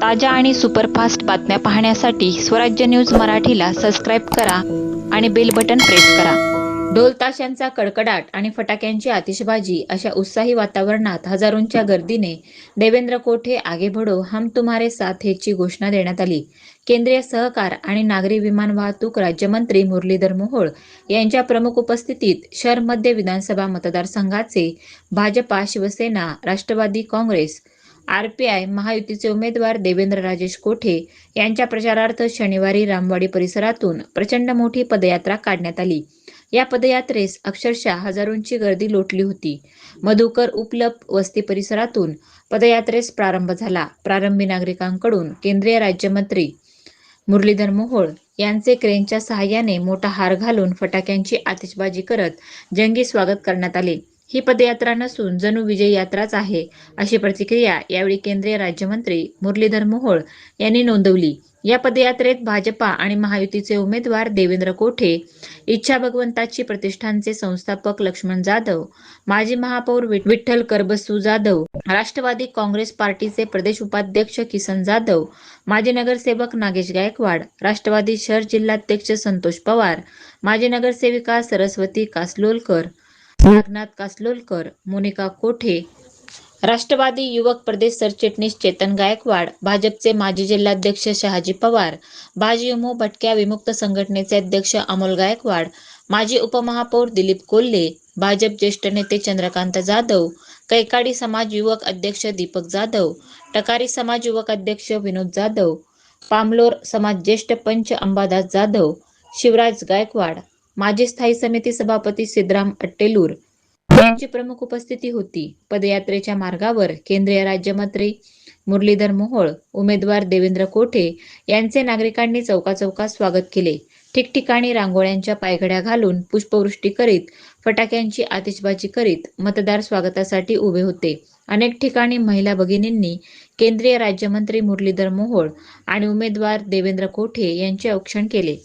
ताज्या आणि सुपरफास्ट बातम्या पाहण्यासाठी स्वराज्य न्यूज मराठीला सबस्क्राईब करा आणि बेल बटन प्रेस करा. ढोल ताशांचा कडकडाट आणि फटाक्यांची आतिषबाजी अशा उत्साही वातावरणात हजारोंच्या गर्दीने देवेंद्र कोठे आगे भडो हम तुम्हारे साथ हेची घोषणा देण्यात आली. केंद्रीय सहकार आणि नागरी विमान वाहतूक राज्यमंत्री मुरलीधर मोहोळ यांच्या प्रमुख उपस्थितीत शहर मध्य विधानसभा मतदारसंघाचे भाजपा शिवसेना राष्ट्रवादी काँग्रेस आरपीआय महायुतीचे उमेदवार देवेंद्र राजेश कोठे यांच्या प्रचारार्थ शनिवारी रामवाडी परिसरातून प्रचंड मोठी पदयात्रा काढण्यात आली. या पदयात्रेस अक्षरशः हजारोंची गर्दी लोटली होती. मधुकर उपलप वस्ती परिसरातून पदयात्रेस प्रारंभ झाला. प्रारंभी नागरिकांकडून केंद्रीय राज्यमंत्री मुरलीधर मोहोळ यांचे क्रेनच्या सहाय्याने मोठा हार घालून फटाक्यांची आतिषबाजी करत जंगी स्वागत करण्यात आले. ही पदयात्रा नसून जणू विजय यात्राच आहे अशी प्रतिक्रिया यावेळी केंद्रीय राज्यमंत्री मुरलीधर मोहोळ यांनी नोंदवली. या पदयात्रेत भाजपा आणि महायुतीचे उमेदवार देवेंद्र कोठे इच्छा भगवंताची प्रतिष्ठानचे संस्थापक लक्ष्मण जाधव माजी महापौर विठ्ठल करबसू जाधव राष्ट्रवादी काँग्रेस पार्टीचे प्रदेश उपाध्यक्ष किसन जाधव माजी नगरसेवक नागेश गायकवाड राष्ट्रवादी शहर जिल्हाध्यक्ष संतोष पवार माजी नगरसेविका सरस्वती कासलोलकर नागनाथ कासलोलकर मोनिका कोठे? राष्ट्रवादी युवक प्रदेश सरचिटणीस चेतन गायकवाड भाजपचे माजी जिल्हाध्यक्ष शहाजी पवार भाजयुमो भटक्या विमुक्त संघटनेचे अध्यक्ष अमोल गायकवाड माजी उपमहापौर दिलीप कोल्हे भाजप ज्येष्ठ नेते चंद्रकांत जाधव कैकाडी समाज युवक अध्यक्ष दीपक जाधव टकारी समाज युवक अध्यक्ष विनोद जाधव पामलोर समाज ज्येष्ठ पंच अंबादास जाधव शिवराज गायकवाड माजी स्थायी समिती सभापती सिद्धराम अट्टेलूर यांची प्रमुख उपस्थिती होती. पदयात्रेच्या मार्गावर केंद्रीय राज्यमंत्री मुरलीधर मोहोळ उमेदवार देवेंद्र कोठे यांचे नागरिकांनी चौकाचौकात स्वागत केले. ठिकठिकाणी रांगोळ्यांच्या पायघड्या घालून पुष्पवृष्टी करीत फटाक्यांची आतिषबाजी करीत मतदार स्वागतासाठी उभे होते. अनेक ठिकाणी महिला भगिनींनी केंद्रीय राज्यमंत्री मुरलीधर मोहोळ आणि उमेदवार देवेंद्र कोठे यांचे औक्षण केले.